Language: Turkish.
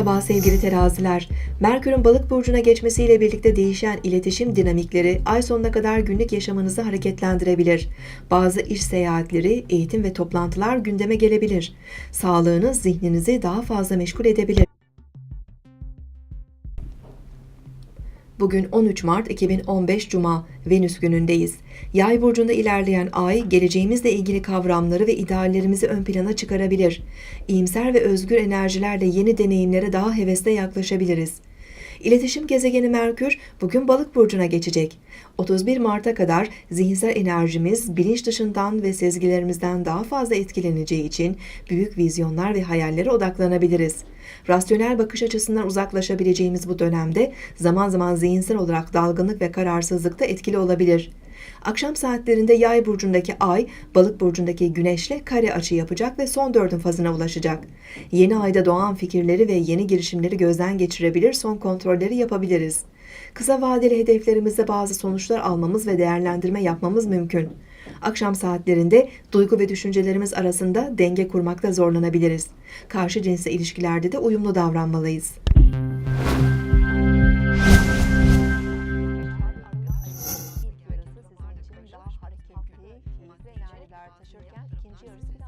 Merhaba sevgili teraziler. Merkür'ün balık burcuna geçmesiyle birlikte değişen iletişim dinamikleri ay sonuna kadar günlük yaşamınızı hareketlendirebilir. Bazı iş seyahatleri, eğitim ve toplantılar gündeme gelebilir. Sağlığınız zihninizi daha fazla meşgul edebilir. Bugün 13 Mart 2015 Cuma, Venüs günündeyiz. Yay burcunda ilerleyen ay, geleceğimizle ilgili kavramları ve ideallerimizi ön plana çıkarabilir. İyimser ve özgür enerjilerle yeni deneyimlere daha hevesle yaklaşabiliriz. İletişim gezegeni Merkür bugün Balık burcuna geçecek. 31 Mart'a kadar zihinsel enerjimiz bilinç dışından ve sezgilerimizden daha fazla etkileneceği için büyük vizyonlar ve hayallere odaklanabiliriz. Rasyonel bakış açısından uzaklaşabileceğimiz bu dönemde zaman zaman zihinsel olarak dalgınlık ve kararsızlıkta etkili olabilir. Akşam saatlerinde Yay burcundaki Ay, Balık burcundaki Güneş'le kare açı yapacak ve son dördün fazına ulaşacak. Yeni ayda doğan fikirleri ve yeni girişimleri gözden geçirebilir, son kontrolleri yapabiliriz. Kısa vadeli hedeflerimizde bazı sonuçlar almamız ve değerlendirme yapmamız mümkün. Akşam saatlerinde duygu ve düşüncelerimiz arasında denge kurmakta zorlanabiliriz. Karşı cinsle ilişkilerde de uyumlu davranmalıyız. hediyeler taşırken ikinci yarısında